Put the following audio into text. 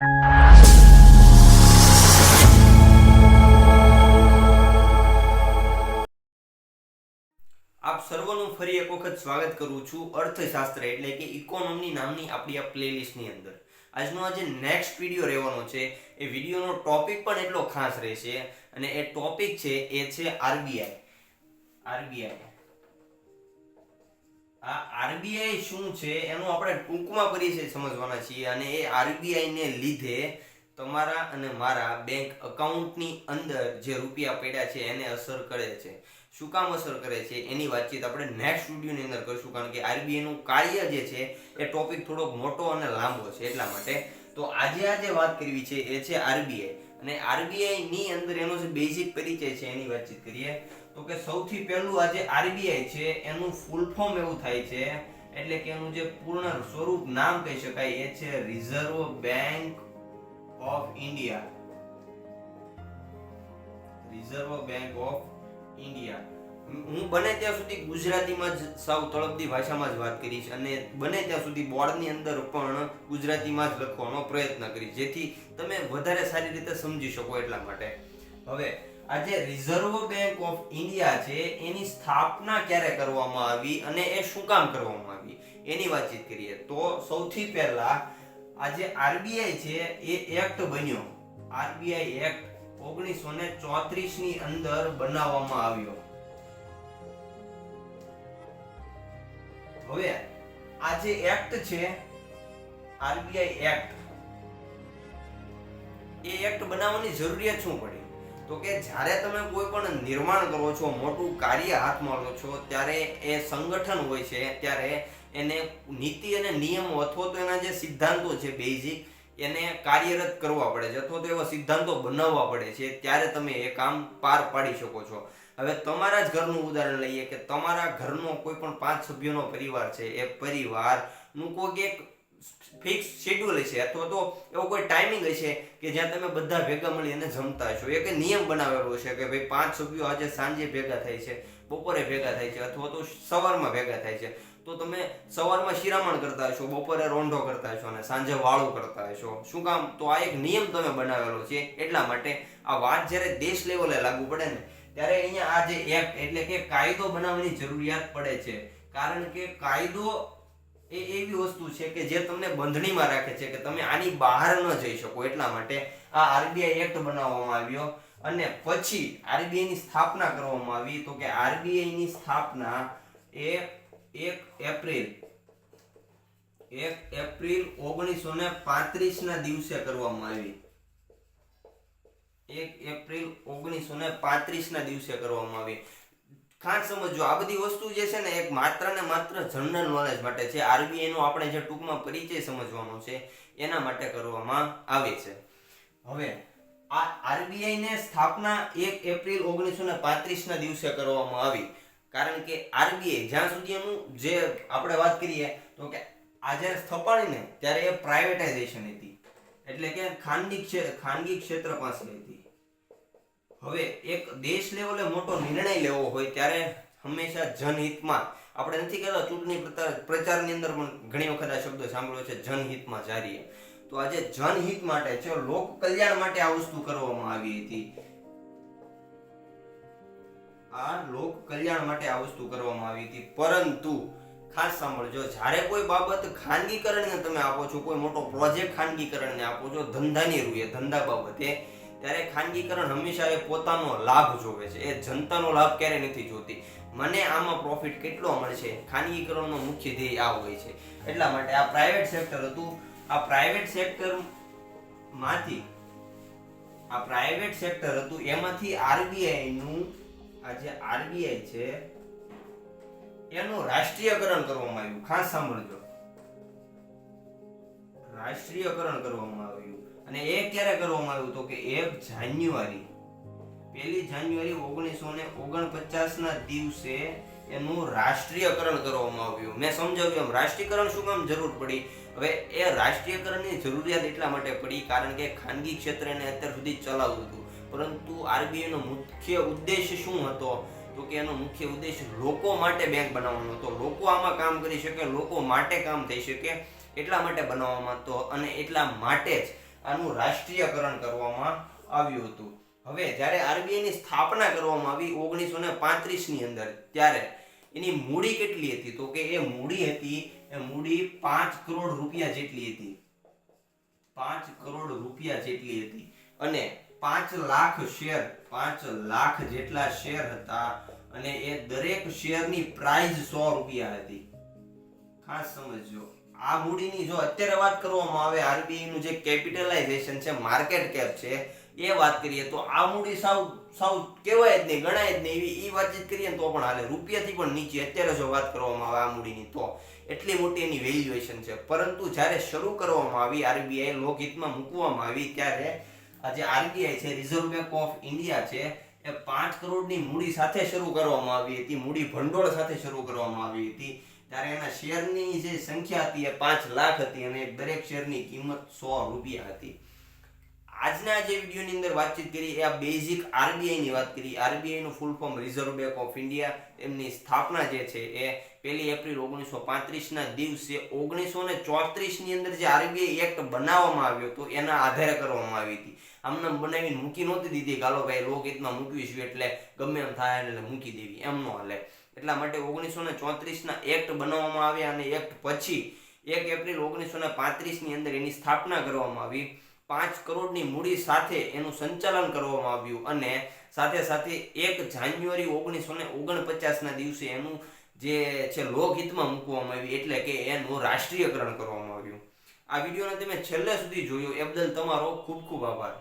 આપ સર્વનું ફરી એક વખત સ્વાગત કરું છું અર્થશાસ્ત્ર એટલે કે ઇકોનોમી નામની આપણી આ પ્લેલિસ્ટની અંદર. આજનો આ જે નેક્સ્ટ વીડિયો રહેવાનો છે. એ વિડીયોનો ટોપિક પણ એટલો ખાસ રહેશે અને એ ટોપિક છે એ છે આરબીઆઈ આરબીઆઈ આ આરબીઆઈ શું છે એનું આપણે ટૂંકમાં પરિચય સમજવાના છીએ અને એ આરબીઆઈ ને લીધે તમારા અને મારા બેંક અકાઉન્ટની અંદર જે રૂપિયા પડ્યા છે એને અસર કરે છે. શું કામ અસર કરે છે એની વાતચીત આપણે નેક્સ્ટ સ્ટુડિયોની અંદર કરીશું કારણ કે આરબીઆઈનું કાર્ય જે છે એ ટોપિક થોડોક મોટો અને લાંબો છે એટલા માટે. તો આજે આ જે વાત કરવી છે એ છે આરબીઆઈ. અને આરબીઆઈ ની અંદર એનો જે બેઝિક પરિચય છે એની વાતચીત કરીએ, તો કે સૌથી પહેલું આ જે આરબીઆઈ છે, એનું ફૂલ ફોર્મ એવું થાય છે, એટલે કે એનું જે પૂર્ણ સ્વરૂપ નામ કહી શકાય, એ છે Reserve Bank of India Reserve Bank of India હું બને ત્યાં સુધી ગુજરાતીમાં જ સાવ તળપદી ભાષામાં જ વાત કરીશ અને બને ત્યાં સુધી બોર્ડની અંદર પણ ગુજરાતીમાં જ લખવાનો પ્રયત્ન કરીશ, જેથી તમે વધારે સારી રીતે સમજી શકો એટલા માટે. હવે આ જે રિઝર્વ બેંક ઓફ ઇન્ડિયા છે, એની સ્થાપના ક્યારે કરવામાં આવી અને એ શું કામ કરવામાં આવી, એની વાતચીત કરીએ. તો સૌથી પહેલા આ જે આરબીઆઈ છે, એ એક્ટ બન્યો. આરબીઆઈ એક્ટ ઓગણીસો ને ચોત્રીસની અંદર બનાવવામાં આવ્યો. હવે આ જે એક્ટ છે આરબીઆઈ એક્ટ એ એક્ટ બનાવવાની જરૂરિયાત શું પડી? તો કે જ્યારે તમે કોઈ પણ નિર્માણ કરો છો, મોટું કાર્ય હાથમાં લો છો, ત્યારે એ સંગઠન હોય છે, ત્યારે એને નીતિ અને નિયમો અથવા તો એના જે સિદ્ધાંતો છે બેઝિક એને કાર્યરત કરવા પડે છે, અથવા તો એવા સિદ્ધાંતો બનાવવા પડે છે, ત્યારે તમે એ કામ પાર પાડી શકો છો. હવે તમારા જ ઘરનું ઉદાહરણ લઈએ કે તમારા ઘરનો કોઈ પણ પાંચ સભ્યોનો પરિવાર છે, એ પરિવારનું કોઈક એક ફિક્સ શેડ્યુલ હશે અથવા તો એવો કોઈ ટાઈમિંગ હશે કે જ્યાં તમે બધા ભેગા મળી અને જમતા હશો. એક નિયમ બનાવેલો છે કે ભાઈ પાંચ સભ્યો આજે સાંજે ભેગા થાય છે, બપોરે ભેગા થાય છે અથવા તો સવારમાં ભેગા થાય છે. તો તમે સવારમાં શિરામણ કરતા હશો, બપોરે રોંઢો કરતા હશો અને સાંજે વાળું કરતા હશો. શું કામ? તો આ એક નિયમ તમે બનાવેલો છે એટલા માટે આ વાત જ્યારે દેશ લેવલે લાગુ પડે ને ત્યારે અહીંયા આ જે એક્ટ એટલે કે કાયદો બનાવવાની જરૂરિયાત પડે છે. કારણ કે કાયદો એ એવી વસ્તુ છે કે જે તમને બંધણીમાં રાખે છે કે તમે આની બહાર ન જઈ શકો એટલા માટે આ આરબીઆઈ એક્ટ બનાવવામાં આવ્યો. અને પછી આરબીઆઈ ની સ્થાપના કરવામાં આવી તો કે આરબીઆઈ ની સ્થાપના એ એક એપ્રિલ એક એપ્રિલ ઓગણીસો ને પાંત્રીસ ના દિવસે કરવામાં આવી. એક એપ્રિલ ઓગણીસો ને પાંત્રીસ ના દિવસે કરવામાં આવી. ખાસ સમજો આ બધી વસ્તુ જે છે ને એક માત્ર ને માત્ર જનરલ નોલેજ માટે છે. આરબીઆઈ નો આપણે જે ટૂંકમાં પરિચય સમજવાનો છે, એના માટે કરવામાં આવે છે. હવે, આ આરબીઆઈ ને સ્થાપના એક એપ્રિલ ઓગણીસો ને પાંત્રીસ ના દિવસે કરવામાં આવી. કારણ કે આરબીઆઈ, જ્યાં સુધી એનું જે આપણે વાત કરીએ, તો કે આ જ્યારે સ્થપાણી ને, ત્યારે એ પ્રાઇવેટાઇઝેશન હતી. એટલે કે ખાનગી ખાનગી ક્ષેત્ર પાસે હતી. હવે એક દેશ લેવલે મોટો નિર્ણય લેવો હોય ત્યારે હંમેશા જનહિતમાં, આપણે નથી કહેતા ચૂંટણી પ્રચાર- પ્રચારની અંદર પણ ઘણી વખત આ શબ્દ સાંભળ્યો છે, જનહિતમાં જારીએ. તો આજે જનહિત માટે છે લોક કલ્યાણ માટે આ વસ્તુ કરવામાં આવી હતી, આ લોક કલ્યાણ માટે આ વસ્તુ કરવામાં આવી હતી. પરંતુ ખાસ સાંભળજો. જ્યારે કોઈ બાબત ખાનગીકરણને તમે આપો છો, કોઈ મોટો પ્રોજેક્ટ ખાનગીકરણને આપો છો, ધંધાની રૂએ, ધંધા બાબતે, ત્યારે ખાનગીકરણ હંમેશા એ પોતાનો લાભ જોવે છે. એ જનતાનો લાભ ક્યારે નથી જોતી. મને આમાં પ્રોફિટ કેટલો મળશે? ખાનગીકરણનો મુખ્ય ધ્યેય આ હોય છે. એટલા માટે આ પ્રાઇવેટ સેક્ટર હતું. આ પ્રાઇવેટ સેક્ટરમાંથી, આ પ્રાઇવેટ સેક્ટર હતું. એમાંથી આરબીઆઈનું આ જે આરબીઆઈ છે એનું રાષ્ટ્રીયકરણ કરવામાં આવ્યું. ખાસ સાંભળજો. રાષ્ટ્રીયકરણ કરવામાં આવ્યું. અને એ ક્યારે કરવામાં આવ્યું તો કે એક જાન્યુઆરી. પહેલી જાન્યુઆરી ઓગણીસો ને ઓગણપચાસ ના દિવસે એનું રાષ્ટ્રીયકરણ કરવામાં આવ્યું. મેં સમજાવ્યું એમ. રાષ્ટ્રીયકરણ શું કામ જરૂર પડી? હવે એ રાષ્ટ્રીયકરણની જરૂરિયાત એટલા માટે પડી કારણ કે ખાનગી ક્ષેત્રને અત્યાર સુધી ચલાવતું હતું. પરંતુ આરબીઆઈ નો મુખ્ય ઉદ્દેશ શું હતો? તો કે એનો મુખ્ય ઉદ્દેશ લોકો માટે બેંક બનાવવાનો હતો. લોકો આમાં કામ કરી શકે, લોકો માટે કામ થઈ શકે એટલા માટે બનાવવામાં હતો અને એટલા માટે જ આનું રાષ્ટ્રીયકરણ કરવામાં આવ્યું હતું. હવે જ્યારે આરબીઆઈ ની સ્થાપના કરવામાં આવી ઓગણીસો ને પાંત્રીસની અંદર, ત્યારે એની મૂડી કેટલી હતી? તો કે એ મૂડી હતી, એ મૂડી પાંચ કરોડ રૂપિયા જેટલી હતી. પાંચ કરોડ રૂપિયા જેટલી હતી. અને પાંચ લાખ શેર, પાંચ લાખ જેટલા શેર હતા અને એ દરેક શેરની પ્રાઇઝ સો રૂપિયા હતી. ખાસ સમજજો. આ મૂડીની જો અત્યારે વાત કરવામાં આવે આરબીઆઈ નું જે કેપિટલાઇઝેશન છે માર્કેટ કેપ છે, એ વાત કરીએ તો આ મૂડી સાવ સાવ કહેવાય જ નહીં, ગણાય જ નહીં. એવી એ વાતચીત કરીએ તો પણ હાલે. રૂપિયાથી પણ નીચે. અત્યારે જો વાત કરવામાં આવે આ મૂડીની, તો એટલી મોટી એની વેલ્યુએશન છે. પરંતુ જ્યારે શરૂ કરવામાં આવી, આરબીઆઈ લોકહિતમાં મૂકવામાં આવી, ત્યારે આ જે આરબીઆઈ છે રિઝર્વ બેંક ઓફ ઇન્ડિયા છે, એ પાંચ કરોડની મૂડી સાથે શરૂ કરવામાં આવી હતી. મૂડી ભંડોળ સાથે શરૂ કરવામાં આવી હતી. ત્યારે એના શેરની જે સંખ્યા હતી એ પાંચ લાખ હતી અને દરેક શેરની કિંમત સો રૂપિયા હતી. આજના જે વિડીયોની અંદર વાતચીત કરી, એ આ બેઝિક આરબીઆઈની વાત કરી. આરબીઆઈનું full form Reserve Bank of India એમની સ્થાપના જે છે એ પહેલી એપ્રિલ ઓગણીસો પાંત્રીસના દિવસે ઓગણીસો ને ચોત્રીસની અંદર જે આરબીઆઈ એક્ટ બનાવવામાં આવ્યો હતો, એના આધારે કરવામાં આવી હતી. આમને બનાવીને મૂકી નહોતી દીધી ગાલો ભાઈ લોકહિતમાં મૂકવીશું એટલે ગમે એમ થાય એટલે મૂકી દેવી, એમ નો હાલે. એટલા માટે ઓગણીસો ને ચોત્રીસના એક્ટ બનાવવામાં આવ્યા અને એક્ટ પછી એક એપ્રિલ ઓગણીસો ને પાંત્રીસની અંદર એની સ્થાપના કરવામાં આવી. પાંચ કરોડની મૂડી સાથે એનું સંચાલન કરવામાં આવ્યું અને સાથે સાથે એક જાન્યુઆરી ઓગણીસો ને ઓગણપચાસના દિવસે એનું જે છે લોકહિતમાં મૂકવામાં આવી એટલે કે એનું રાષ્ટ્રીયકરણ કરવામાં આવ્યું. આ વિડીયોને તમે છેલ્લે સુધી જોયો. એ બદલ તમારો ખૂબ ખૂબ આભાર.